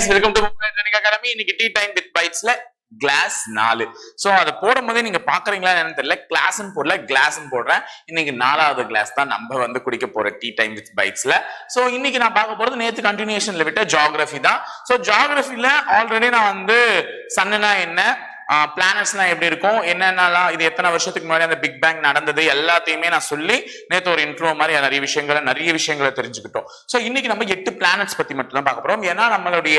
Guys welcome to training academy இன்னைக்கு tea time with பைட்ஸ்ல class நாலு. ஸோ அதை போடும் போதே நீங்க பாக்குறீங்களா என்னன்னு தெரியல. கிளாஸ்ன்னு போடல கிளாஸ்ன்னு போடுறேன். இன்னைக்கு நாலாவது கிளாஸ் தான் நம்ம வந்து குடிக்க போற டீ டைம் வித் பைட்ஸ்ல ஸோ இன்னைக்கு நான் பார்க்க போறது நேற்று கண்டினியூஷன்ல விட்ட ஜியாகிரபி தான். ஸோ ஜியாகிரபில ஆல்ரெடி நான் வந்து சன்னுனா என்ன? பிளானட்ஸ்லாம் எப்படி இருக்கும்? என்னென்னலாம் இது எத்தனை வருஷத்துக்கு முன்னாடி அந்த பிக் பேங் நடந்தது? எல்லாத்தையுமே நான் சொல்லி நேற்று ஒரு இன்ட்ரோ மாதிரி நிறைய விஷயங்களை நிறைய விஷயங்களை தெரிஞ்சுக்கிட்டோம். ஸோ இன்னைக்கு நம்ம எட்டு பிளானட்ஸ் பத்தி மட்டும் தான் பார்க்க போறோம். ஏன்னா நம்மளுடைய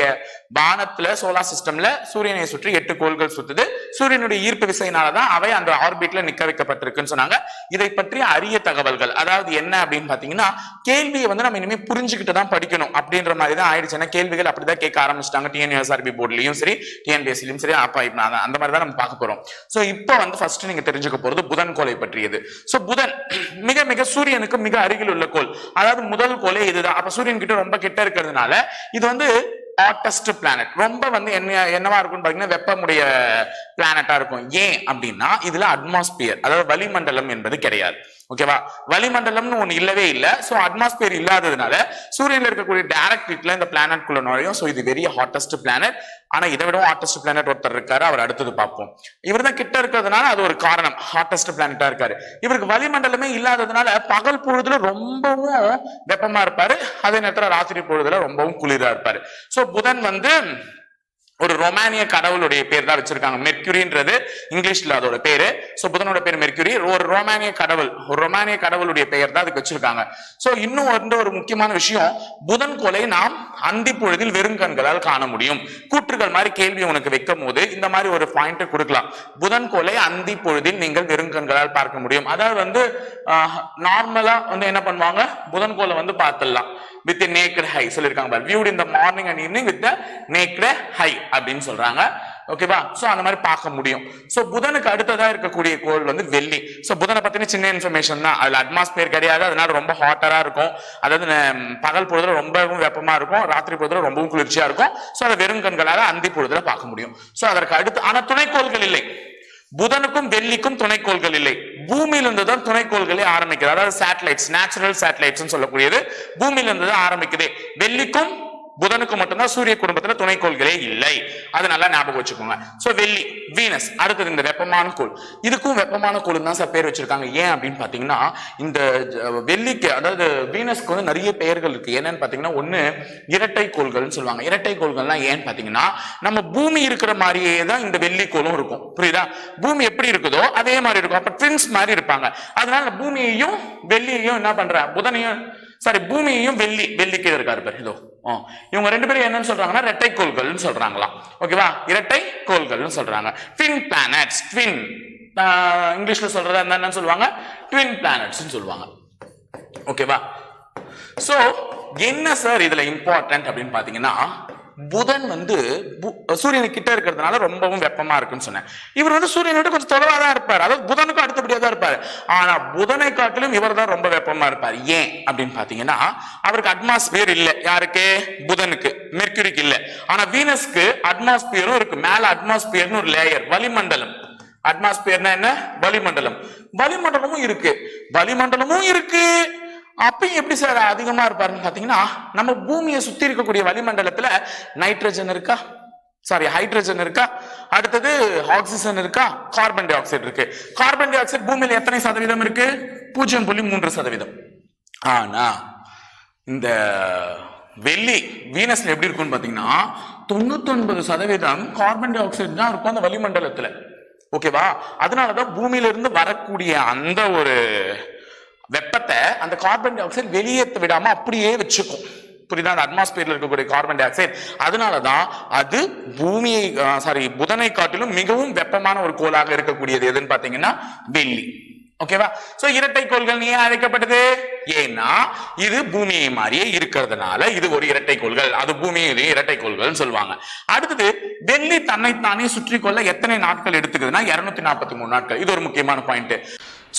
வானத்துல சோலார் சிஸ்டம்ல சூரியனை சுற்றி எட்டு கோள்கள் சுத்துது. சூரியனுடைய ஈர்ப்பு விசையினால தான் அவை அந்த ஆர்பிட்ல நிக்க வைக்கப்பட்டிருக்குன்னு சொன்னாங்க. இதை பற்றிய அரிய தகவல்கள் அதாவது என்ன அப்படின்னு பாத்தீங்கன்னா கேள்வியை வந்து நம்ம இனிமே புரிஞ்சுக்கிட்டு தான் படிக்கணும் அப்படின்ற மாதிரி தான் ஆயிடுச்சு. ஏன்னா கேள்விகள் அப்படிதான் கேட்க ஆரம்பிச்சிட்டாங்க. டிஎன்எஸ்ஆர்பி போர்ட்லயும் சரி டிஎன்பிஎஸ்சிலையும் சரி அப்பா அந்த மாதிரி தான் நம்ம பார்க்க போறோம். சோ இப்போ வந்து ஃபர்ஸ்ட் நீங்க தெரிஞ்சுக்க போறது புதன் கோலை பற்றியது. சோ புதன் மிக மிக சூரியனுக்கு மிக அருகில் உள்ள கோள். அதாவது முதல் கோலே இதுதான். அப்ப சூரியன் கிட்ட ரொம்ப கிட்ட இருக்கிறதுனால இது வந்து ஹாட்டஸ்ட் பிளானட் ரொம்ப வந்து என்ன என்னவா இருக்கும்னு பாத்தீங்கன்னா வெப்பமுடைய பிளானட்டா இருக்கும். ஏன் அப்படின்னா இதுல அட்மாஸ்பியர் அதாவது வளிமண்டலம் என்பது கிடையாது. ஓகேவா? வளிமண்டலம்னு ஒண்ணு இல்லவே இல்லை. ஸோ அட்மாஸ்பியர் இல்லாததுனால சூரியன்ல இருக்கக்கூடிய டைரக்ட் ஹீட்ல இந்த பிளானட் குள்ள நுழையும். ஸோ இது வெரி ஹாட்டஸ்ட் பிளானட் ஆனா இதை விடவும் ஹாட்டஸ்ட் பிளானட் ஒருத்தர் இருக்காரு. அவர் அடுத்தது பார்ப்போம். இவர் தான் கிட்ட இருக்கிறதுனால அது ஒரு காரணம். ஹாட்டஸ்ட் பிளானட்டா இருக்காரு. இவருக்கு வளிமண்டலமே இல்லாததுனால பகல் பொழுதுல ரொம்பவும் வெப்பமா இருப்பாரு. அதே நேரத்தில் ராத்திரி பொழுதுல ரொம்பவும் குளிரா இருப்பாரு. ஸோ புதன் வந்து ஒரு ரொமானிய கடவுளுடைய பேர் தான் வச்சிருக்காங்க. மெர்க்யூரின்றது இங்கிலீஷ்ல அதோட பேரு. ஸோ புதனோட பேர் மெர்க்யூரி ஒரு ரொமானிய கடவுள் ஒரு ரொமானிய கடவுளுடைய பெயர் தான் அதுக்கு வச்சிருக்காங்க. ஸோ இன்னும் வந்து ஒரு முக்கியமான விஷயம் புதன் கோலை நாம் அந்தி பொழுதில் வெறுங்கண்களால் காண முடியும். கூற்றுகள் மாதிரி கேள்வி உனக்கு வைக்கும் போது இந்த மாதிரி ஒரு பாயிண்ட் கொடுக்கலாம். புதன் கோலை அந்தி பொழுதில் நீங்கள் வெறுங்கண்களால் பார்க்க முடியும். அதாவது வந்து நார்மலா வந்து என்ன பண்ணுவாங்க? புதன் கோலை வந்து பார்த்துடலாம். வித் நேக்கட் ஹை சொல்லியிருக்காங்க பாரு வியூட் இந்த morning and evening with naked eye அப்படின்னு சொல்றாங்க. ஓகேவா சோ அந்த மாதிரி பார்க்க முடியும். சோ புதனுக்கு அடுத்ததா இருக்கக்கூடிய கோள் வந்து வெள்ளி. சோ புதனை பத்தின சின்ன இன்ஃபர்மேஷன் தான். அதுல அட்மாஸ்பியர் கிடையாது. அதனால ரொம்ப ஹாட்டரா இருக்கும். அதாவது பகல் பொழுதுல ரொம்பவும் வெப்பமா இருக்கும். ராத்திரி பொழுதுல ரொம்பவும் குளிர்ச்சியா இருக்கும். சோ அதை வெறும் கண்களால அந்தி பொழுதுல பார்க்க முடியும். சோ அதற்கு அடுத்து ஆனா துணைக்கோள்கள் இல்லை. புதனுக்கும் வெள்ளிக்கும் துணைக்கோள்கள் இல்லை. பூமியிலிருந்து தான் துணைக்கோள்களே ஆரம்பிக்கிறது அதாவது சேட்டலைட்ஸ் நேச்சுரல் சேட்டலைட்ஸ் சொல்லக்கூடியது. பூமியிலிருந்து தான் ஆரம்பிக்குது. வெள்ளிக்கும் புதனுக்கு மட்டும்தான் சூரிய குடும்பத்துல துணைக்கோள்களே இல்லை. அது நல்லா ஞாபகம் வச்சுக்கோங்க. சோ வெள்ளி வீனஸ் அடுத்தது இந்த வெப்பமான கோள். இதுக்கும் வெப்பமான கோள் தான் சார் பேர் வச்சிருக்காங்க. ஏன் அப்படின்னு பாத்தீங்கன்னா இந்த வெள்ளிக்கு அதாவது வீனஸ்க்கு வந்து நிறைய பெயர்கள் இருக்கு. என்னன்னு பாத்தீங்கன்னா ஒண்ணு இரட்டை கோள்கள்னு சொல்லுவாங்க. இரட்டை கோள்கள்னா ஏன்னு பாத்தீங்கன்னா நம்ம பூமி இருக்கிற மாதிரியே தான் இந்த வெள்ளி கோளும் இருக்கும். புரியுதா? பூமி எப்படி இருக்குதோ அதே மாதிரி இருக்கும். அப்ப ட்வின்ஸ் மாதிரி இருப்பாங்க. அதனால பூமியையும் வெள்ளியையும் என்ன பண்ற? புதனையும் சாரி பூமியையும் வெள்ளி வெள்ளிக்கு இருக்காரு பேர் இதோ. ஆ. இவங்க ரெண்டு பேரும் என்னன்னு சொல்றாங்கன்னா இரட்டை கோள்கள்னு சொல்றாங்களாம் ஓகேவா இரட்டை கோள்கள்னு சொல்றாங்க ட்வின் பிளானட்ஸ் ட்வின் இங்கிலீஷ்ல சொல்றதா என்னன்னு சொல்லுவாங்க? ட்வின் பிளானட்ஸ்னு சொல்லுவாங்க. ஓகேவா சோ என்ன சார் இதுல இம்பார்ட்டன்ட் அப்படின்னு பாத்தீங்கன்னா புதன் வந்து பு- கிட்ட இருக்கிறதுனால ரொம்பவும் வெப்பமா இருக்குன்னு சொன்னேன். இவர் வந்து சூரியனோட கொஞ்சம் தொலைவா தான் இருப்பார். அதாவது புதனுக்கும் அடுத்தபடியா தான் இருப்பார். ஆனா புதனை காட்டிலும் இவர் தான் ரொம்ப வெப்பமா இருப்பார். ஏன் அப்படின்னு பாத்தீங்கன்னா அவருக்கு அட்மாஸ்பியர் இல்லை. யாருக்கு? புதனுக்கு. மெர்க்யூரிக்கு இல்லை. ஆனா வீனஸ்க்கு அட்மாஸ்பியரும் இருக்கு. மேல அட்மாஸ்பியர்னு ஒரு லேயர் வளிமண்டலம். அட்மாஸ்பியர்னா என்ன? வளிமண்டலம். வளிமண்டலமும் இருக்கு. வளிமண்டலமும் இருக்கு. அப்பயும் எப்படி சார் அதிகமா இருப்பாருன்னு பாத்தீங்கன்னா நம்ம பூமியை சுத்தி இருக்கக்கூடிய வளிமண்டலத்துல நைட்ரஜன் இருக்கா? சாரி ஹைட்ரஜன் இருக்கா? அடுத்தது ஆக்சிஜன் இருக்கா? கார்பன் டை ஆக்சைடு இருக்கு. கார்பன் டை ஆக்சைடு பூமியில எத்தனை சதவீதம் இருக்கு? பூஜ்ஜியம் புள்ளி மூன்று சதவீதம். ஆனா இந்த வெள்ளி வீனஸ்ல எப்படி இருக்கும்னு பாத்தீங்கன்னா தொண்ணூத்தொன்பது சதவீதம் கார்பன் டை ஆக்சைடு தான் இருக்கும் அந்த வளிமண்டலத்துல. ஓகேவா அதனாலதான் பூமியில இருந்து வரக்கூடிய அந்த ஒரு வெப்பத்தை அந்த கார்பன் டை ஆக்சைடு வெளியேற்ற விடாம அப்படியே வச்சுக்கும். புரியுதா? அந்த அட்மாஸ்பியர்ல இருக்கக்கூடிய கார்பன் டை ஆக்சைடு அதனாலதான் அது பூமியை சாரி புதனை காட்டிலும் மிகவும் வெப்பமான ஒரு கோளாக இருக்கக்கூடியது எதுன்னு பாத்தீங்கன்னா வெள்ளி. ஓகேவா சோ இரட்டை கோள்கள் ஏன் அழைக்கப்பட்டது? ஏன்னா இது பூமியை மாதிரியே இருக்கிறதுனால இது ஒரு இரட்டை கோள்கள். அது பூமியிலேயே இரட்டை கோள்கள் சொல்லுவாங்க. அடுத்தது வெள்ளி தன்னைத்தானே சுற்றி கொள்ள எத்தனை நாட்கள் எடுத்துக்குதுன்னா இருநூத்தி நாற்பத்தி மூணு நாட்கள். இது ஒரு முக்கியமான பாயிண்ட்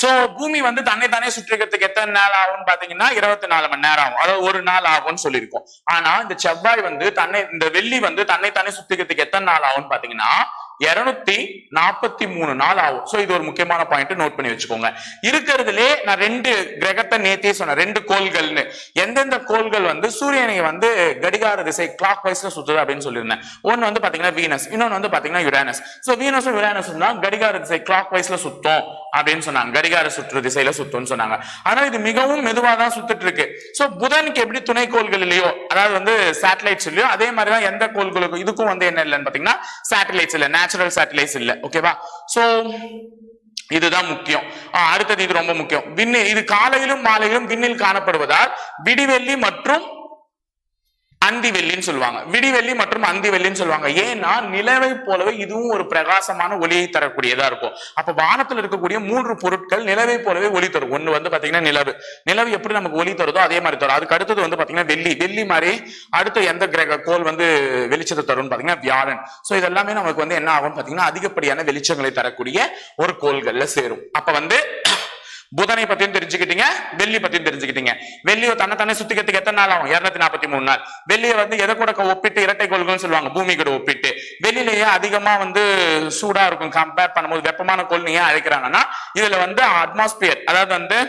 சோ பூமி வந்து தன்னை தானே சுற்றிக்கிறதுக்கு எத்தனை நாள் ஆகும்னு பாத்தீங்கன்னா இருபத்தி நாலு மணி நேரம் ஆகும். அதாவது ஒரு நாள் ஆகும்னு சொல்லியிருக்கோம். ஆனா இந்த செவ்வாய் வந்து தன்னை இந்த வெள்ளி வந்து தன்னை தானே சுத்திக்கிறதுக்கு எத்தனை நாள் ஆகும்னு பாத்தீங்கன்னா இருநூத்தி நாற்பத்தி மூணு நாள் ஆகும். சோ இது ஒரு முக்கியமான பாயிண்ட் நோட் பண்ணி வச்சுக்கோங்க. இருக்கிறதுலே நான் ரெண்டு கிரகத்தை நேத்தே சொன்னேன். ரெண்டு கோள்கள்னு. எந்தெந்த கோள்கள் வந்து சூரியனை வந்து கடிகார திசை கிளாக் வைஸ்ல சுத்துது அப்படின்னு சொல்லியிருந்தேன். ஒன்னு வந்து பாத்தீங்கன்னா வீனஸ் இன்னொன்னு வந்து பாத்தீங்கன்னா யுரானஸ். சோ வீனஸும் யுரானஸும் தான் கடிகார திசை கிளாக் வைஸ்ல சுத்தும் அப்படின்னு சொன்னாங்க. கடிகார சுற்று திசையில சுத்தும்னு சொன்னாங்க. ஆனா இது மிகவும் மெதுவா தான் சுத்துட்டு இருக்கு. சோ புதனுக்கு எப்படி துணை கோள்கள் இல்லையோ அதாவது வந்து சேட்டலைட்ஸ் இல்லையோ அதே மாதிரி தான் எந்த கோள்களுக்கும் இதுக்கும் வந்து என்ன இல்லைன்னு பாத்தீங்கன்னா சேட்டலைட்ஸ் இல்ல நேச்சுரல் சேட்டலைட்ஸ் இல்ல. ஓகேவா சோ இதுதான் முக்கியம். அடுத்தது இது ரொம்ப முக்கியம். விண்ணு இது காலையிலும் மாலையிலும் விண்ணில் காணப்படுவதால் விடிவெள்ளி மற்றும் அந்திவெள்ளின்னு சொல்லுவாங்க. விடிவெள்ளி மற்றும் அந்திவெள்ளின்னு சொல்லுவாங்க. ஏன்னா நிலவை போலவே இதுவும் ஒரு பிரகாசமான ஒளியை தரக்கூடியதா இருக்கும். அப்ப வானத்தில் இருக்கக்கூடிய மூன்று பொருட்கள் நிலவை போலவே ஒளி தரும். ஒண்ணு வந்து பாத்தீங்கன்னா நிலவு. நிலவு எப்படி நமக்கு ஒளி தருதோ அதே மாதிரி தரும். அதுக்கு அடுத்தது வந்து பாத்தீங்கன்னா வெள்ளி. வெள்ளி மாதிரி அடுத்த எந்த கிரக கோள் வந்து வெளிச்சத்தை தரும்னு பாத்தீங்கன்னா வியாழன். சோ இதெல்லாமே நமக்கு வந்து என்ன ஆகும் பாத்தீங்கன்னா அதிகப்படியான வெளிச்சங்களை தரக்கூடிய ஒரு கோள்கள்ல சேரும். அப்ப வந்து புதனை பத்தியும் தெரிஞ்சுக்கிட்டீங்க வெள்ளி பத்தியும் தெரிஞ்சுக்கிட்டீங்க. வெள்ளியை தன்னை தானே சுத்திக்கிறதுக்கு எத்தனை நாள் ஆகும்? இருநூத்தி நாற்பத்தி மூணு நாள். வெள்ளியை வந்து எதை கூட ஒப்பிட்டு இரட்டை கொள்கைன்னு சொல்லுவாங்க பூமி கூட ஒப்பிட்டு. வெளியிலேயே அதிகமா வந்து சூடா இருக்கும் கம்பேர் பண்ணும்போது வெப்பமான கோள் ஏன் அழைக்கிறாங்கன்னா இதுல வந்து அட்மாஸ்பியர் அதாவது வந்து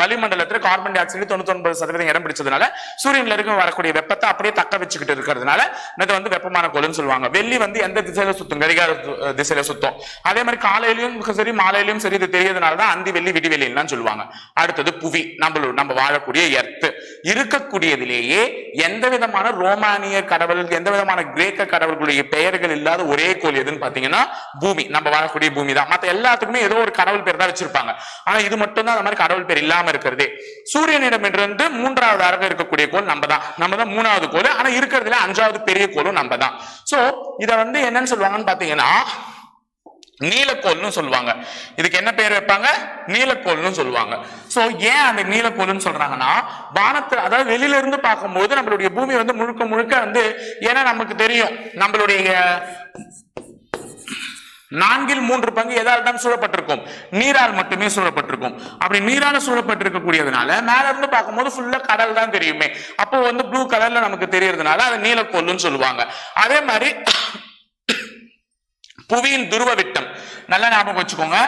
வளிமண்டலத்துல கார்பன் டை ஆக்சைடு தொண்ணூத்தி ஒன்பது சதவீதம் இடம் பிடிச்சதுனால சூரியன்ல இருக்கும் வரக்கூடிய வெப்பத்தை அப்படியே தக்க வச்சுக்கிட்டு இருக்கிறதுனால இது வந்து வெப்பமான கோள்னு சொல்லுவாங்க. வெள்ளி வந்து எந்த திசையில சுத்தும்? கடிகார திசையில சுத்தும். அதே மாதிரி காலையிலயும் சரி மாலையிலயும் சரி இது தெரியறதுனால தான் அந்தி வெள்ளி விடி சொல்லுவாங்க. அடுத்தது புவி நம்மளோட நம்ம வாழக்கூடிய எர்த்து இருக்கக்கூடியதிலேயே எந்த விதமான ரோமானிய கடவுள் எந்த விதமான கிரேக்க கடவுள்களுடைய பெயர்கள் இல்லாத ஒரே கோல் எதுன்னு பாத்தீங்கன்னா பூமி. நம்ம வாழக்கூடிய பூமி தான் மத்த எல்லாத்துக்குமே ஏதோ ஒரு கடவுள் பேர் தான் வச்சிருப்பாங்க. ஆனா இது மட்டும் தான் அந்த மாதிரி கடவுள் பேர் இல்லாம இருக்கிறது. சூரியனிடம் இருந்து மூன்றாவது மூன்றாவதாக இருக்கக்கூடிய கோள் நம்ம தான் நம்ம தான் மூணாவது கோள். ஆனா இருக்கிறதுல அஞ்சாவது பெரிய கோளும் நம்ம தான் சோ இத வந்து என்னன்னு சொல்லுவாங்கன்னு பாத்தீங்கன்னா நீலக்கோல்னு சொல்லுவாங்க. இதுக்கு என்ன பேர் வைப்பாங்க? நீலக்கோல்னு சொல்லுவாங்க. சோ ஏன் அந்த நீலக்கோல்னு சொல்றாங்கன்னா வானத்து அதாவது வெளியில இருந்து பார்க்கும்போது நம்மளுடைய பூமி வந்து முழுக்க முழுக்க வந்து ஏன்னா நமக்கு தெரியும் நம்மளுடைய நான்கில் மூன்று பங்கு எதால் தான் சூழப்பட்டிருக்கும்? நீரால் மட்டுமே சூழப்பட்டிருக்கும். அப்படி நீரால சூழப்பட்டிருக்கக்கூடியதுனால மேல இருந்து பார்க்கும்போது ஃபுல்லா கடல் தான் தெரியுமே. அப்போ வந்து ப்ளூ கலர்ல நமக்கு தெரியறதுனால அது நீலக்கோல்னு சொல்லுவாங்க. அதே மாதிரி புவியின் துருவ விட்டம் நல்லா ஞாபகம் வச்சுக்கோங்க.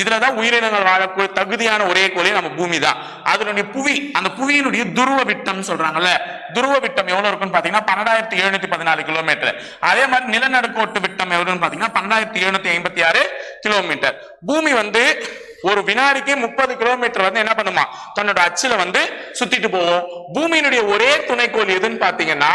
இதுலதான் உயிரினங்கள் வாழக்கூடிய தகுதியான ஒரே கோளே நம்ம பூமி தான் அதனுடைய புவி அந்த புவியினுடைய துருவ விட்டம் சொல்றாங்கல்ல. துருவ விட்டம் எவ்வளவு இருக்குன்னு பாத்தீங்கன்னா பன்னெண்டாயிரத்தி எழுநூத்தி பதினாலு கிலோமீட்டர் அதே மாதிரி நிலநடுக்கோட்டு விட்டம் எவ்வளவுன்னு பாத்தீங்கன்னா பன்னெண்டாயிரத்தி எழுநூத்தி ஐம்பத்தி ஆறு கிலோமீட்டர் பூமி வந்து ஒரு வினாடிக்கு முப்பது கிலோமீட்டர் வந்து என்ன பண்ணுமா? தன்னோட அச்சுல வந்து சுத்திட்டு போகும். பூமியினுடைய ஒரே துணைக்கோள் எதுன்னு பாத்தீங்கன்னா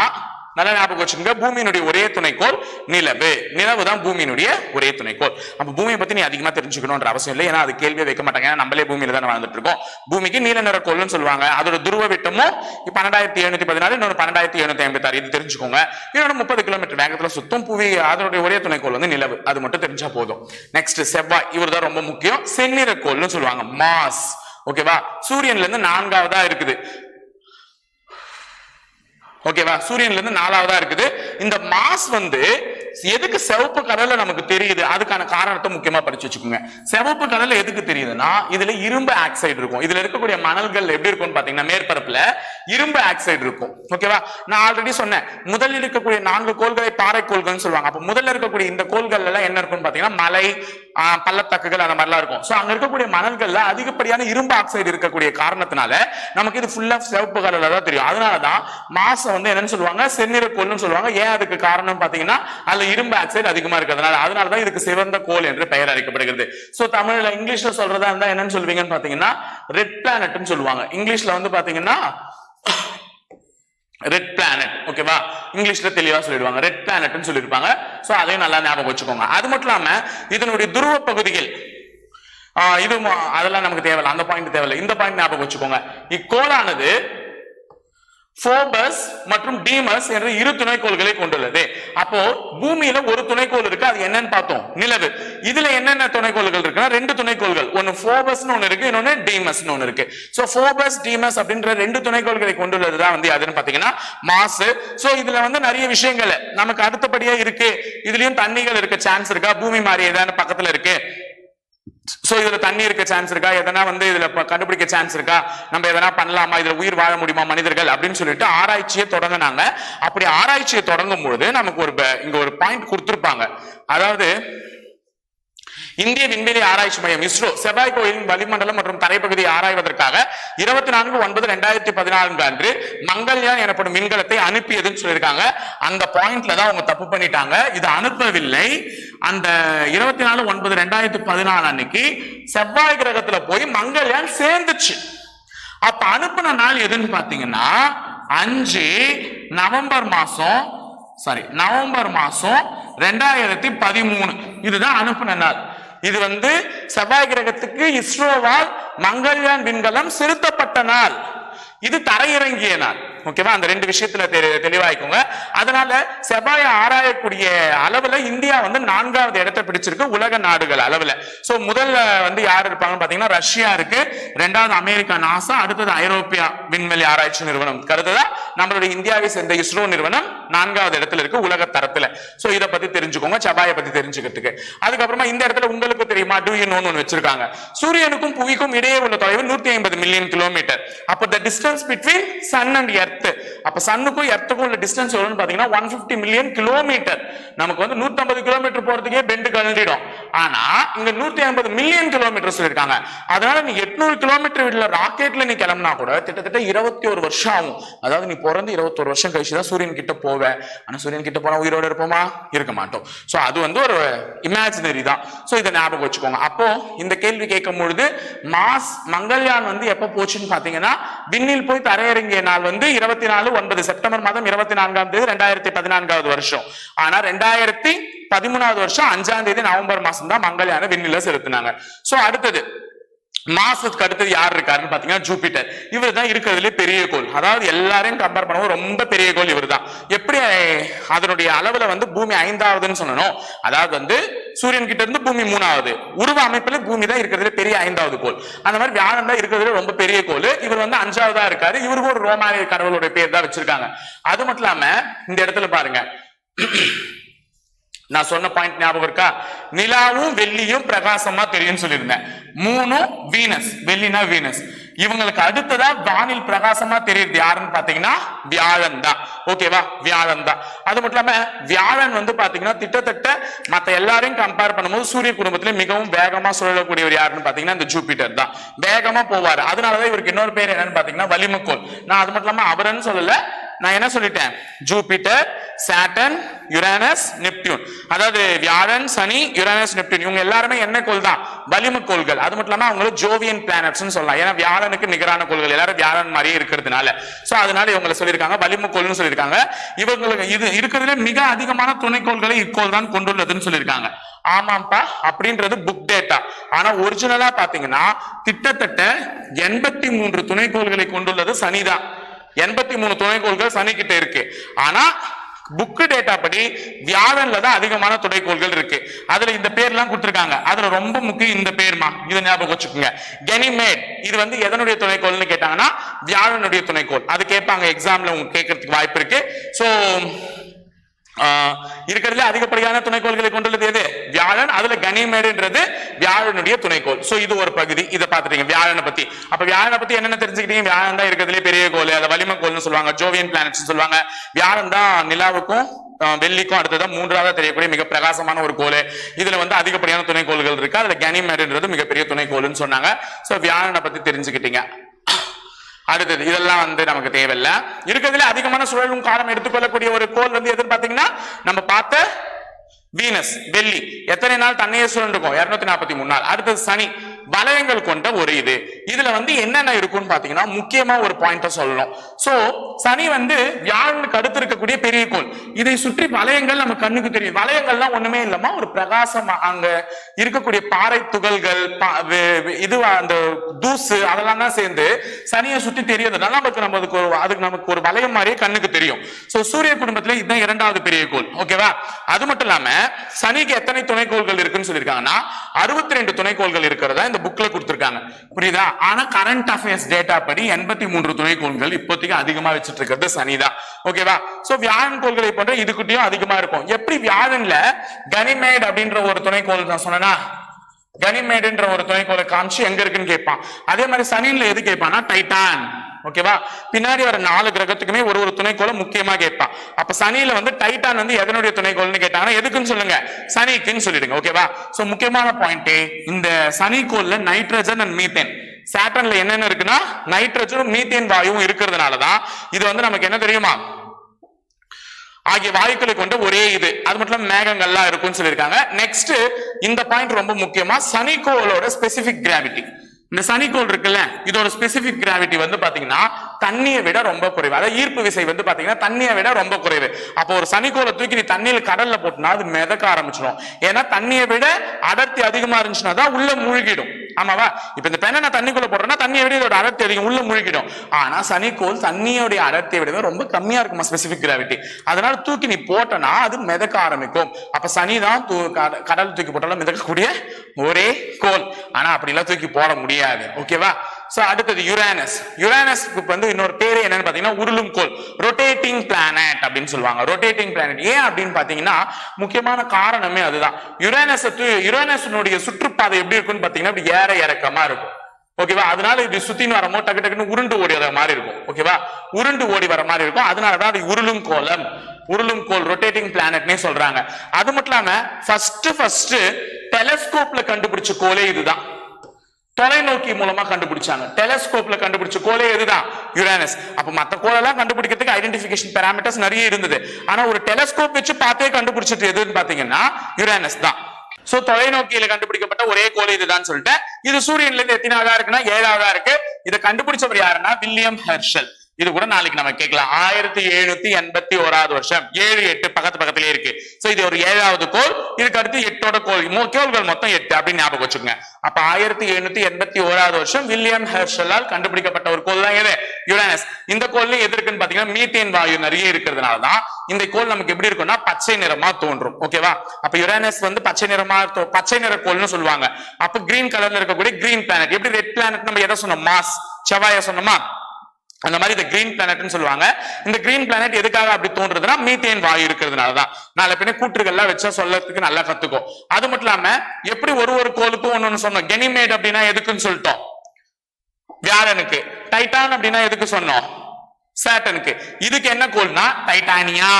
நல்லா ஞாபகம் வச்சுக்கோங்க. பூமியினுடைய ஒரே துணைக்கோள் நிலவு. நிலவு தான் பூமியினுடைய ஒரே துணைக்கோள். அப்ப பூமியை பத்தி நீ அதிகமா தெரிஞ்சுக்கணும்ன்ற அவசியம் இல்லை. ஏன்னா அது கேள்வியே வைக்க மாட்டாங்க. நம்மளே பூமியில தான் வாழ்ந்துட்டு இருக்கோம். பூமிக்கு நீல நிற கோள்னு சொல்லுவாங்க. அதோட துருவ விட்டமும் பன்னெண்டாயிரத்தி எழுநூத்தி பதினாலு இன்னொரு பன்னெண்டாயிரத்தி எழுநூத்தி ஐம்பத்தி ஆறு இது தெரிஞ்சுக்கோங்க. இன்னொரு முப்பது கிலோமீட்டர் வேகத்துல சுத்தம் புவி அதனுடைய ஒரே துணைக்கோள் வந்து நிலவு. அது மட்டும் தெரிஞ்சா போதும். நெக்ஸ்ட் செவ்வாய். இவர் தான் ரொம்ப முக்கியம். செந்நிற கோள்னு சொல்லுவாங்க. மாஸ். ஓகேவா? சூரியன்ல இருந்து நான்காவதா இருக்குது. ஓகேவா? சூரியன்ல இருந்து நாலாவதா இருக்குது. இந்த மாஸ் வந்து எதுக்கு சிவப்பு கடலை நமக்கு தெரியுது? அதுக்கான காரணத்தை முக்கியமா படிச்சு வச்சுக்கோங்க. சிவப்பு கடலை எதுக்கு தெரியுதுன்னா இதுல இரும்பு ஆக்சைடு இருக்கும். இதுல இருக்கக்கூடிய மணல்கள் எப்படி இருக்கும்னு பாத்தீங்கன்னா மேற்பரப்புல இரும்பு ஆக்சைடு இருக்கும். ஓகேவா நான் ஆல்ரெடி சொன்னேன். முதலில் இருக்கக்கூடிய நான்கு கோள்களை பாறை கோள்கள்னு சொல்லுவாங்க. அப்ப முதல்ல இருக்கக்கூடிய இந்த கோள்கள் எல்லாம் என்ன இருக்கும்னு பாத்தீங்கன்னா மலை ஆஹ், அந்த மாதிரிலாம் இருக்கும். சோ அங்க இருக்கக்கூடிய மணல்கள்ல அதிகப்படியான இரும்பு ஆக்சைடு இருக்கக்கூடிய காரணத்தினால நமக்கு இது ஃபுல்லா சிவப்பு கலர்ல தான் தெரியும். அதனாலதான் மாசம் வந்து என்னன்னு சொல்லுவாங்க? செந்நிற கோள்னு சொல்லுவாங்க. ஏன் அதுக்கு காரணம் பாத்தீங்கன்னா அதுல இரும்பு ஆக்சைடு அதிகமா இருக்கிறதுனால அதனாலதான் இதுக்கு சிவந்த கோல் என்று பெயர் அழைக்கப்படுகிறது. சோ தமிழ்ல இங்கிலீஷ்ல சொல்றதா இருந்தா என்னன்னு சொல்வீங்கன்னு பாத்தீங்கன்னா ரெட் பிளானட்னு சொல்லுவாங்க. இங்கிலீஷ்ல வந்து பாத்தீங்கன்னா ரெட் பிளானட் ஓகேவா இங்கிலீஷ்ல தெளிவா சொல்லிடுவாங்க. ரெட் பிளானட்னு சொல்லியிருப்பாங்க. சோ அதையும் நல்லா ஞாபகம் வச்சுக்கோங்க. அது மட்டும் இல்லாம இதனுடைய துருவ பகுதிகள் ஆஹ் இது அதெல்லாம் நமக்கு தேவையில்லை. அந்த பாயிண்ட் தேவையில்லை. இந்த பாயிண்ட் ஞாபகம் வச்சுக்கோங்க. இக்கோளானது போபஸ் மற்றும் டீமஸ் என்ற இரு துணைக்கோள்களை கொண்டுள்ளது. அப்போ பூமியில ஒரு துணைக்கோள் இருக்கு அது என்னன்னு பார்த்தோம். நிலவு. இதுல என்னென்ன துணைக்கோள்கள் இருக்குன்னா ரெண்டு துணைக்கோள்கள். ஒன்னு போபஸ்னு ஒன்னு இருக்கு இன்னொன்னு டீமஸ்னு ஒன்னு இருக்கு. சோ போபஸ் டீமஸ் அப்படின்ற ரெண்டு துணைக்கோள்களை கொண்டுள்ளது தான் வந்து அதுன்னு பாத்தீங்கன்னா மாசு. சோ இதுல வந்து நிறைய விஷயங்கள். நமக்கு அடுத்தபடியா இருக்கு. இதுலயும் தண்ணிகள் இருக்க சான்ஸ் இருக்கா? பூமி மாதிரி ஏதாவது பக்கத்துல இருக்கு. சோ இதுல தண்ணி இருக்க சான்ஸ் இருக்கா? எதனா வந்து இதுல கண்டுபிடிக்க சான்ஸ் இருக்கா? நம்ம எதனா பண்ணலாமா? இதுல உயிர் வாழ முடியுமா மனிதர்கள்? அப்படின்னு சொல்லிட்டு ஆராய்ச்சியை தொடங்கினாங்க. அப்படி ஆராய்ச்சியை தொடங்கும் பொழுது நமக்கு ஒரு இங்க ஒரு பாயிண்ட் கொடுத்துருப்பாங்க. அதாவது இந்திய விண்வெளி ஆராய்ச்சி மையம் இஸ்ரோ செவ்வாய் கோயிலின் வளிமண்டலம் மற்றும் தரைப்பகுதியை ஆராய்வதற்காக இருபத்தி நான்கு ஒன்பது ரெண்டாயிரத்தி பதினான்கு அன்று மங்கள்யான் எனப்படும் விண்கலத்தை அனுப்பியதுன்னு சொல்லியிருக்காங்க. அந்த பாயிண்ட்ல தான் அவங்க தப்பு பண்ணிட்டாங்க. இது அனுப்பவில்லை. அந்த இருபத்தி நாலு ஒன்பது ரெண்டாயிரத்தி பதினாலு அன்னைக்கு செவ்வாய் கிரகத்துல போய் மங்கள்யான் சேர்ந்துச்சு. அப்ப அனுப்புன நாள் எதுன்னு பாத்தீங்கன்னா அஞ்சு நவம்பர் மாசம் சாரி நவம்பர் மாசம் ரெண்டாயிரத்தி பதிமூணு. இதுதான் அனுப்புன நாள். இது வந்து செவ்வாய் கிரகத்துக்கு இஸ்ரோவால் மங்கள்யான் விண்கலம் செலுத்தப்பட்ட நாள். இது தரையிறங்கிய நாள். ஓகேவா? அந்த ரெண்டு விஷயத்துல தெ- அதனால செவ்வாயை ஆராயக்கூடிய அளவுல இந்தியா வந்து நான்காவது இடத்தை பிடிச்சிருக்கு உலக நாடுகள் அளவுல. சோ முதல்ல வந்து யார் இருப்பாங்கன்னு பாத்தீங்கன்னா ரஷ்யா இருக்கு. ரெண்டாவது அமெரிக்கா நாசா. அடுத்தது ஐரோப்பியா விண்வெளி ஆராய்ச்சி நிறுவனம். கருதுதா? நம்மளுடைய இந்தியாவை சேர்ந்த இஸ்ரோ நிறுவனம் நான்காவது இடத்துல இருக்கு உலக தரத்துல. சோ இத பத்தி தெரிஞ்சுக்கோங்க செவ்வாயை பத்தி தெரிஞ்சுக்கிறதுக்கு. அதுக்கப்புறமா இந்த இடத்துல உங்களுக்கு தெரியுமா? டூ யூ நோன் ஒன்று வச்சிருக்காங்க. சூரியனுக்கும் புவிக்கும் இடையே உள்ள தொலைவு நூத்தி ஐம்பது மில்லியன் கிலோமீட்டர் அப்ப the distance between sun and earth earth அப்ப சன்னுக்கும் எர்த்துக்கும் உள்ள டிஸ்டன்ஸ் எவ்வளவுன்னு பாத்தீங்கன்னா ஒன் பிப்டி மில்லியன் கிலோமீட்டர் நமக்கு வந்து 150 கிலோமீட்டர் போறதுக்கே பெண்டு கழண்டிடும். ஆனா இங்க நூத்தி ஐம்பது மில்லியன் கிலோமீட்டர் சொல்லியிருக்காங்க. அதனால நீ எட்நூறு கிலோமீட்டர் வீட்டுல ராக்கெட்ல நீ கிளம்பினா கூட கிட்டத்தட்ட இருபத்தி ஒரு வருஷம் ஆகும். அதாவது நீ பிறந்து இருபத்தொரு வருஷம் கழிச்சு தான் சூரியன் கிட்ட போவ. ஆனா சூரியன் கிட்ட போனா உயிரோட இருப்போமா? இருக்க மாட்டோம். சோ அது வந்து ஒரு இமேஜினரி தான். சோ இதை ஞாபகம் வச்சுக்கோங்க. அப்போ இந்த கேள்வி கேட்கும் பொழுது மாஸ் மங்கள்யான் வந்து எப்ப போச்சுன்னு பாத்தீங்கன்னா விண்ணில் போய் தரையிறங்கிய நாள் வந்து இருபத்தி நாலு ஒன்பது செப்டம்பர் மாதம் இருபத்தி நான்காம் தேதி ரெண்டாயிரத்தி பதினான்காவது வருஷம். ஆனா ரெண்டாயிரத்தி பதிமூணாவது வருஷம் அஞ்சாம் தேதி நவம்பர் மாசம் தான் மங்கள்யான விண்ணில செலுத்தினாங்க. சோ அடுத்தது மாசத்துக்கு அடுத்தது யார் இருக்காருன்னு பாத்தீங்கன்னா ஜூபிட்டர். இவர் தான் இருக்கிறதுல பெரிய கோள் அதாவது எல்லாரையும் கம்பேர் பண்ணவும் ரொம்ப பெரிய கோள் இவர் தான் எப்படி அதனுடைய அளவுல வந்து பூமி ஐந்தாவதுன்னு சொல்லணும் அதாவது வந்து சூரியன் கிட்ட இருந்து பூமி மூணாவது. உருவ அமைப்புல பூமி தான் இருக்கிறதுல பெரிய ஐந்தாவது கோள். அந்த மாதிரி வியாழன் தான் இருக்கிறதுல ரொம்ப பெரிய கோள். இவர் வந்து அஞ்சாவதா இருக்காரு. இவருக்கு ஒரு ரோமானிய கடவுளுடைய பேர் தான் வச்சிருக்காங்க. அது மட்டும் இல்லாம இந்த இடத்துல பாருங்க. நான் சொன்ன பாயிண்ட் ஞாபகம் இருக்கா? நிலாவும் வெள்ளியும் பிரகாசமா தெரியும்னு சொல்லியிருந்தேன். மூணும் வீனஸ். வெள்ளினா வீனஸ். இவங்களுக்கு அடுத்ததா வானில் பிரகாசமா தெரியுது யாருன்னு பாத்தீங்கன்னா வியாழன் தான். ஓகேவா வியாழன் தான். அது மட்டும் இல்லாம வியாழன் வந்து பாத்தீங்கன்னா திட்டத்தட்ட மத்த எல்லாரையும் கம்பேர் பண்ணும்போது சூரிய குடும்பத்துல மிகவும் வேகமா சுழலக்கூடியவர் யாருன்னு பாத்தீங்கன்னா இந்த ஜூபிட்டர் தான். வேகமா போவாரு. அதனாலதான் இவருக்கு இன்னொரு பேர் என்னன்னு பாத்தீங்கன்னா வலிமக்கோள் நான் அது மட்டும் இல்லாம அவரன்னு சொல்லல நான் என்ன சொல்லிட்டேன்? Jupiter Saturn Uranus Neptune. அதாவது வியாழன் சனி யுரானஸ் நெப்டியூன். இவங்க எல்லாருமே என்ன கோள் தான் வலிம கோள்கள். அது மட்டும் இல்லாம அவங்கள ஜோவியன் பிளானட்ஸ்னு சொல்லலாம். ஏன்னா வியாழனுக்கு நிகரான கோள்கள். எல்லாரும் வியாழன் மாதிரியே இருக்கிறதுனால. சோ அதனால இவங்களை சொல்லியிருக்காங்க. வலிம கோள்னு சொல்லியிருக்காங்க. இவங்களுக்கு இது இருக்கிறதுல மிக அதிகமான துணைக்கோள்களை இக்கோள் தான் கொண்டுள்ளதுன்னு சொல்லியிருக்காங்க. ஆமாம்ப்பா அப்படின்றது புக் டேட்டா ஆனா ஒரிஜினலா பாத்தீங்கன்னா கிட்டத்தட்ட எண்பத்தி மூன்று துணைக்கோள்களை கொண்டுள்ளது சனிதான். எண்பத்தி மூணு துணைக்கோள்கள் சனி கிட்ட இருக்கு. ஆனா புக்கு டேட்டா படி வியாழன்ல தான் அதிகமான துணைக்கோள்கள் இருக்கு. அதுல இந்த பேர்லாம் கொடுத்துருக்காங்க. அதுல ரொம்ப முக்கியம் இந்த பேர்மா. இதை ஞாபகம் வச்சுக்கோங்க. கெனிமேட் இது வந்து எதனுடைய துணைக்கோள்னு கேட்டாங்கன்னா வியாழனுடைய துணைக்கோள். அது கேட்பாங்க எக்ஸாம்ல உங்களுக்கு கேட்கறதுக்கு வாய்ப்பு இருக்கு. ஸோ இருக்கிறதுல அதிகப்படியான துணைக்கோள்களை கொண்டுள்ளது எது? வியாழன். அதுல கனிமேடுன்றது வியாழனுடைய துணைக்கோள். சோ இது ஒரு பகுதி. இதை பார்த்துட்டீங்க வியாழனை பத்தி. அப்ப வியாழனை பத்தி என்னென்ன தெரிஞ்சுக்கிட்டீங்க? வியாழன் தான் இருக்கிறதுலே பெரிய கோள். அதை வலிம கோள்னு சொல்லுவாங்க ஜோவியன் பிளானட்ஸ் சொல்லுவாங்க. வியாழன் தான் நிலாவுக்கும் வெள்ளிக்கும் அடுத்ததான் மூன்றாவது தெரியக்கூடிய மிக பிரகாசமான ஒரு கோள். இதுல வந்து அதிகப்படியான துணைக்கோள்கள் இருக்கு. அதுல கனிமேடுன்றது மிகப்பெரிய துணைக்கோள்னு சொன்னாங்க. சோ வியாழனை பத்தி தெரிஞ்சுக்கிட்டீங்க. அடுத்தது இதெல்லாம் வந்து நமக்கு தேவையில்ல. இருக்கிறதுல அதிகமான சுழலும் காலம் எடுத்துக்கொள்ளக்கூடிய ஒரு கோள் வந்து எதுன்னு பாத்தீங்கன்னா நம்ம பார்த்த வீனஸ் வெள்ளி. எத்தனை நாள் தன்னையே சுழன்றிருக்கும் இருநூத்தி நாற்பத்தி மூணு நாள். அடுத்தது சனி. வளையங்கள் கொண்ட ஒரு இது. இதுல வந்து என்னென்ன இருக்கும்னு பாத்தீங்கன்னா முக்கியமா ஒரு பாயிண்ட சொல்லணும். சோ சனி வந்து வியாழனுக்கு அடுத்து இருக்கக்கூடிய பெரிய கோள். இதை சுற்றி வளையங்கள் நம்ம கண்ணுக்கு தெரியும். வளையங்கள்லாம் ஒண்ணுமே இல்லாம ஒரு பிரகாசமா அங்க இருக்கக்கூடிய பாறை துகள்கள் இது அந்த தூசு அதெல்லாம் தான் சேர்ந்து சனியை சுற்றி தெரியறதுனால நமக்கு நமக்கு அதுக்கு ஒரு அதுக்கு நமக்கு ஒரு வளையம் மாதிரியே கண்ணுக்கு தெரியும். சோ சூரிய குடும்பத்துல இதுதான் இரண்டாவது பெரிய கோள். ஓகேவா அது மட்டும் இல்லாம சனிக்கு எத்தனை துணைக்கோள்கள் இருக்குன்னு சொல்லியிருக்காங்கன்னா அறுபத்தி ரெண்டு துணைக்கோள்கள் இருக்கிறதா இந்த புக்ல கொடுத்துருக்காங்க. புரியுதா? ஆனா கரண்ட் அஃபேர்ஸ் டேட்டா படி எண்பத்தி மூன்று துணைக்கோள்கள் இப்போதைக்கு அதிகமா வச்சிட்டு இருக்கிறது சனிதான் ஓகேவா சோ வியாழன் கோள்களை போன்ற இதுக்கிட்டயும் அதிகமா இருக்கும். எப்படி வியாழன்ல கனிமேட் அப்படின்ற ஒரு துணைக்கோள் நான் சொன்னா கனிமேடுன்ற ஒரு துணைக்கோளை காமிச்சு எங்க இருக்குன்னு கேட்பான். அதே மாதிரி சனியில எது கேட்பான்னா டைட்டான். ஓகேவா? பின்னாடி வர நாலு கிரகத்துக்குமே ஒரு ஒரு துணைக்கோளை முக்கியமா கேட்பான் அப்ப சனியில வந்து டைட்டான் வந்து எதனுடைய துணைக்கோள்னு கேட்டாங்கன்னா எதுக்குன்னு சொல்லுங்க? சனிக்குன்னு சொல்லிடுங்க ஓகேவா? சோ முக்கியமான பாயிண்ட் இந்த சனிக்கோள்ல நைட்ரஜன் அண்ட் மீத்தேன் சாட்டர்ன்ல என்னென்ன இருக்குன்னா நைட்ரஜனும் மீத்தேன் வாயுவும் இருக்கிறதுனாலதான் இது வந்து நமக்கு என்ன தெரியுமா? ஆகிய வாயுக்களை கொண்ட ஒரே இது. அது மட்டும் இல்லாம மேகங்கள்லாம் இருக்கும்னு சொல்லியிருக்காங்க. நெக்ஸ்ட் இந்த பாயிண்ட் ரொம்ப முக்கியமா சனிக்கோளோட ஸ்பெசிபிக் கிராவிட்டி இந்த சனிக்கோள் இருக்குல்ல இதோட ஸ்பெசிபிக் கிராவிட்டி வந்து பாத்தீங்கன்னா தண்ணியை விட ரொம்ப குறைவு. அதாவது ஈர்ப்பு விசை வந்து பாத்தீங்கன்னா தண்ணியை விட ரொம்ப குறைவு. அப்போ ஒரு சனிக்கோளை தூக்கி நீ தண்ணியில் கடல்ல போட்டுனா அது மிதக்க ஆரம்பிச்சிடும் ஏன்னா தண்ணியை விட அடர்த்தி அதிகமா இருந்துச்சுன்னா தான் உள்ள மூழ்கிடும். ஆமாவா? இப்ப இந்த பெண்ணை நான் தண்ணிக்குள்ள போடுறேன்னா தண்ணியை விட இதோட அடர்த்தி அதிகம் உள்ள முழுக்கிடும் ஆனா சனிக்கோள் தண்ணியோடைய அடர்த்தியை விடவே ரொம்ப கம்மியா இருக்குமா ஸ்பெசிபிக் கிராவிட்டி அதனால தூக்கி நீ போட்டனா அது மிதக்க ஆரம்பிக்கும். அப்ப சனி தான் தூ- கட- கடல் தூக்கி போட்டாலும் மிதக்கக்கூடிய ஒரே கோல் ஆனா அப்படி எல்லாம் தூக்கி போட முடியாது. ஓகேவா? சோ அடுத்தது யுரேனஸ் யுரானஸ்க்கு வந்து இன்னொரு பேரு என்னன்னு பாத்தீங்கன்னா உருளும் கோள். ரொட்டேட்டிங் பிளானட் அப்படின்னு சொல்லுவாங்க. ரொட்டேட்டிங் பிளானட் ஏன் அப்படின்னு பாத்தீங்கன்னா முக்கியமான காரணமே அதுதான். யுரேனஸ் யுரானஸ்னுடைய சுற்றுப்பாதை எப்படி இருக்கும்னு பாத்தீங்கன்னா ஏற இறக்கமா இருக்கும். ஓகேவா அதனால இப்படி சுத்தின்னு வரமோ டக்கு டக்குன்னு உருண்டு ஓடி வர மாதிரி இருக்கும். ஓகேவா உருண்டு ஓடி வர மாதிரி இருக்கும். அதனாலதான் அது உருளும் கோலம். உருளும் கோல் ரொட்டேட்டிங் பிளானட்னே சொல்றாங்க. அது மட்டும் இல்லாம ஃபர்ஸ்ட் ஃபர்ஸ்ட் டெலஸ்கோப்ல கண்டுபிடிச்ச கோலே இதுதான். தொலைநோக்கி மூலமா கண்டுபிடிச்சாங்க. டெலஸ்கோப்ல கண்டுபிடிச்ச கோலே எதுதான் யுரேனஸ் அப்ப மத்த கோலெல்லாம் கண்டுபிடிக்கிறதுக்கு ஐடென்டிபிகேஷன் பேராமீட்டர்ஸ் நிறைய இருந்தது. ஆனா ஒரு டெலஸ்கோப் வச்சு பார்த்தே கண்டுபிடிச்சது எதுன்னு பாத்தீங்கன்னா யுரேனஸ் தான். சோ தொலைநோக்கியில கண்டுபிடிக்கப்பட்ட ஒரே கோலை இதுதான் சொல்லிட்டு இது சூரியன்ல இருந்து எத்தனாவதா இருக்குன்னா ஏழாவதா இருக்கு. இதை கண்டுபிடிச்சவர் யாருன்னா வில்லியம் ஹெர்ஷல் இது கூட நாளைக்கு நம்ம கேட்கலாம். ஆயிரத்தி எழுநூத்தி எண்பத்தி ஓராவது வருஷம். ஏழு எட்டு பக்கத்து பக்கத்திலே இருக்கு. சோ இது ஒரு ஏழாவது கோள். இதுக்கு அடுத்து எட்டோட கோல் மூ- மொத்தம் எட்டு அப்படின்னு ஞாபகம் வச்சுக்கோங்க. அப்ப ஆயிரத்தி எழுநூத்தி எண்பத்தி ஓராவது வருஷம் வில்லியம் ஹெர்ஷலால் கண்டுபிடிக்கப்பட்ட ஒரு கோள் தான் எது? யுரேனஸ். இந்த கோள்ல எது இருக்குன்னு பாத்தீங்கன்னா மீத்தேன் வாயு நிறைய இருக்கிறதுனாலதான் இந்த கோள் நமக்கு எப்படி இருக்கும்னா பச்சை நிறமா தோன்றும். ஓகேவா அப்ப யுரானஸ் வந்து பச்சை நிறமா தோ- பச்சை நிற கோள்னு சொல்லுவாங்க. அப்ப கிரீன் கலர்ல இருக்கக்கூடிய கிரீன் பிளானட் எப்படி ரெட் பிளானட் நம்ம எதை சொன்னோம்? மாஸ் செவ்வாய சொன்னோமா? அந்த மாதிரி இந்த கிரீன் பிளானட்னு சொல்லுவாங்க. இந்த கிரீன் பிளானட் எதுக்காக அப்படி தோன்றதுன்னா மீத்தேன் வாயு இருக்கிறதுனாலதான். நாளை பின்ன கூற்றுகள்லாம் வச்சா சொல்லறதுக்கு நல்லா கத்துக்கும். அது மட்டும் இல்லாம எப்படி ஒரு ஒரு கோளுக்கும் ஒன்று ஒன்று சொன்னோம். கெனிமேட் அப்படின்னா எதுக்குன்னு சொல்லிட்டோம். வியாழனுக்கு. டைட்டான் அப்படின்னா எதுக்கு சொன்னோம்? சேட்டனுக்கு இதுக்கு என்ன கோல்னா டைட்டானியா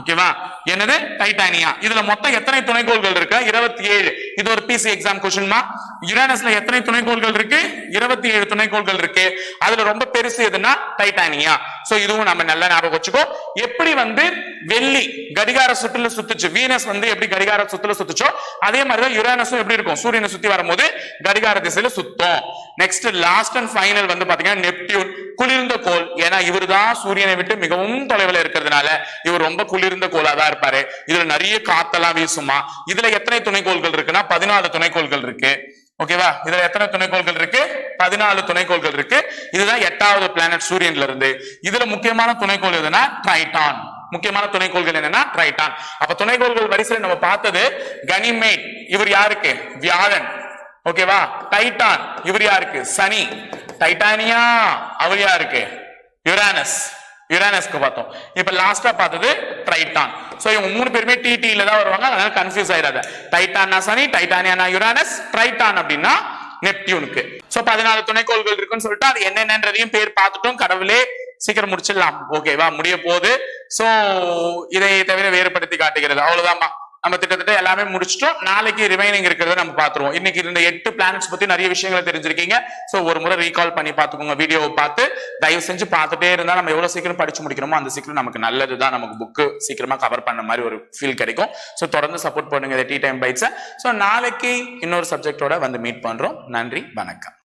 ஓகேவா? என்னது? டைட்டானியா. இதுல மொத்தம் எத்தனை துணைக்கோள்கள் இருக்கு? இருபத்தி ஏழு இது ஒரு பிசி எக்ஸாம் கொஸ்டின்மா யுரானஸ்ல எத்தனை துணைக்கோள்கள் இருக்கு? இருபத்தி ஏழு துணைக்கோள்கள் இருக்கு. அதுல ரொம்ப பெருசு எதுன்னா டைட்டானியா. சோ இதுவும் நம்ம நல்லா ஞாபகம் வச்சுக்கோ. எப்படி வந்து வெள்ளி கடிகார சுற்றுல சுத்துச்சு? வீனஸ் வந்து எப்படி கடிகார சுற்றுல சுத்துச்சோ அதே மாதிரிதான் யுரேனஸும் எப்படி இருக்கும்? சூரியனை சுத்தி வரும்போது கடிகார திசையில சுத்தும். நெக்ஸ்ட் லாஸ்ட் அண்ட் ஃபைனல் வந்து பாத்தீங்கன்னா நெப்டியூன் குளிர்ந்த கோள். ஏன்னா இவர்தான் சூரியனை விட்டு மிகவும் தொலைவில் இருக்கிறதுனால இவர் ரொம்ப குளிர்ந்த கோலா தான் இருப்பாரு. இதுல நிறைய காத்தெல்லாம் வீசுமா? இதுல எத்தனை துணைக்கோள்கள் இருக்குன்னா பதினாலு துணைக்கோள்கள் இருக்கு. ஓகேவா இதுல எத்தனை துணைக்கோள்கள் இருக்கு? பதினாலு துணைக்கோள்கள் இருக்கு. இதுதான் எட்டாவது பிளானட் சூரியன்ல இருந்து. இதுல முக்கியமான துணைக்கோள் எதுனா? ட்ரைட்டான் முக்கியமான துணைக்கோள்கள் என்னன்னா ட்ரைட்டான் அப்ப துணைக்கோள்கள் வரிசையில் நம்ம பார்த்தது கனிமேட் இவர் யாருக்கு? வியாழன். ஓகேவா டைட்டான் இவர் யாருக்கு? சனி. டைட்டானியா அவர் யாருக்கு? யுரானஸ் யுரானஸ்க்கு பார்த்தோம். இப்ப லாஸ்டா பார்த்தது ட்ரைட்டான் ஸோ இவங்க மூணு பேருமே டிடியில தான் வருவாங்க. அதனால கன்ஃபியூஸ் ஆயிடாத. டைட்டானா சனி டைட்டானியானா யுரானஸ் ட்ரைட்டான் அப்படின்னா நெப்டியூனுக்கு. சோ பதினாலு துணைக்கோள்கள் இருக்குன்னு சொல்லிட்டு அது என்னென்னன்றதையும் பேர் பார்த்துட்டோம். கடவுளே சீக்கிரம் முடிச்சிடலாம். ஓகேவா முடிய போகுது. சோ இதை தவிர வேறுபடுத்தி காட்டுகிறது. அவ்வளவுதான்மா. நம்ம கிட்டத்தட்ட எல்லாமே முடிச்சிட்டோம். நாளைக்கு ரிமைனிங் இருக்கிறத நம்ம பார்த்துருவோம் இன்னைக்கு இருந்த எட்டு பிளானட்ஸ் பத்தி நிறைய விஷயங்களை தெரிஞ்சிருக்கீங்க. சோ ஒரு முறை ரீகால் பண்ணி பார்த்துக்கோங்க வீடியோவை பார்த்து தயவு செஞ்சு பார்த்துட்டே இருந்தா நம்ம எவ்வளவு சீக்கிரம் படிச்சு முடிக்கிறோமோ அந்த சீக்கிரம் நமக்கு நல்லதுதான். நமக்கு புக்கு சீக்கிரமா கவர் பண்ண மாதிரி ஒரு ஃபீல் கிடைக்கும். சோ தொடர்ந்து சப்போர்ட் பண்ணுங்க டீ டைம் பைட்ஸை சோ நாளைக்கு இன்னொரு சப்ஜெக்டோட வந்து மீட் பண்றோம். நன்றி வணக்கம்.